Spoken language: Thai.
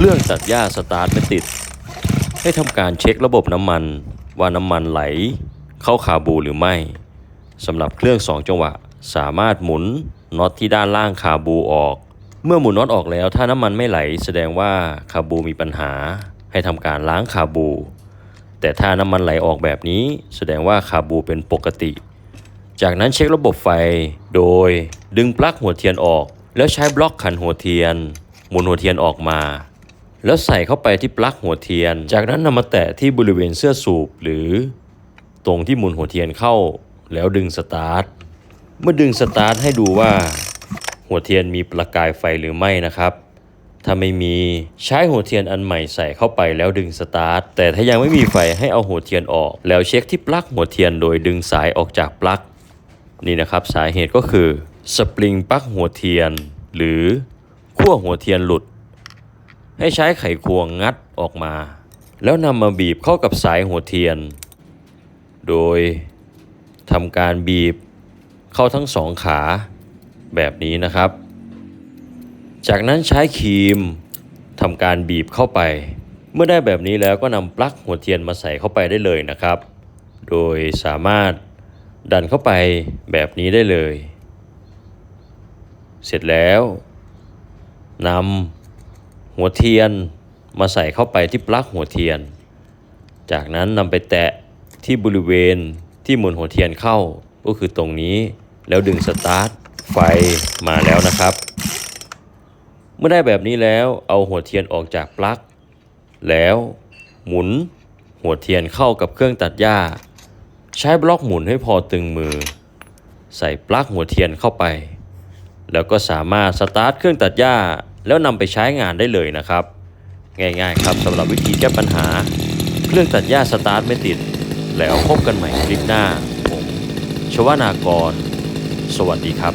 เครื่องตัดหญ้าสตาร์ทไม่ติด ให้ทำการเช็คระบบน้ำมัน ว่าน้ำมันไหล เข้าคาบูหรือไม่สำหรับเครื่อง 2 จังหวะ สามารถหมุนน็อตที่ด้านล่างคาบูออก เมื่อหมุนน็อตออกแล้ว ถ้าน้ำมันไม่ไหล แสดงว่าคาบูมีปัญหา ให้ทำการล้างคาบู แต่ถ้าน้ำมันไหลออกแบบนี้ แสดงว่าคาบูเป็นปกติ จากนั้นเช็คระบบไฟ โดยดึงปลั๊กหัวเทียนออก แล้วใช้บล็อกขันหัวเทียน หมุนหัวเทียนออกมา แล้วใส่เข้าไปที่ปลั๊กหัวเทียน จากนั้นนำมาแตะที่บริเวณเสื้อสูบหรือ ตรงที่หมุนหัวเทียนเข้า แล้วดึงสตาร์ท เมื่อดึงสตาร์ทให้ดูว่า หัวเทียนมีประกายไฟหรือไม่นะครับ ถ้าไม่มีใช้หัวเทียนอันใหม่ใส่เข้าไปแล้วดึงสตาร์ท แต่ถ้ายังไม่มีไฟให้เอาหัวเทียนออก แล้วเช็คที่ปลั๊กหัวเทียนโดยดึงสายออกจากปลั๊กนี่นะครับสาเหตุก็คือสปริงปลั๊กหัวเทียน หรือขั้วหัวเทียนหลุด ให้ใช้ไขควงงัดออกมา แล้วนำมาบีบเข้ากับสายหัวเทียน โดยทำการบีบเข้าทั้งสองขาแบบนี้นะครับ จากนั้นใช้ครีมทำการบีบเข้าไป เมื่อได้แบบนี้แล้วก็นำปลั๊กหัวเทียนมาใส่เข้าไปได้เลยนะครับ โดยสามารถดันเข้าไปแบบนี้ได้เลย เสร็จแล้วนำ หัวเทียนมาใส่เข้าไปที่ปลั๊กหัวเทียน จากนั้นนำไปแตะที่บริเวณที่หมุนหัวเทียนเข้าก็คือตรงนี้แล้วดึงสตาร์ทไฟมาแล้วนะครับ เมื่อได้แบบนี้แล้วเอาหัวเทียนออกจากปลั๊กแล้วหมุนหัวเทียนเข้ากับเครื่องตัดหญ้า ใช้บล็อกหมุนให้พอตึงมือ ใส่ปลั๊กหัวเทียนเข้าไป แล้วก็สามารถสตาร์ทเครื่องตัดหญ้า แล้วนำไปใช้งานได้เลยนะครับ ง่ายๆครับสำหรับวิธีแก้ปัญหา เครื่องตัดหญ้าสตาร์ทไม่ติด แล้วพบกันใหม่คลิปหน้า ผมชวนากร สวัสดีครับ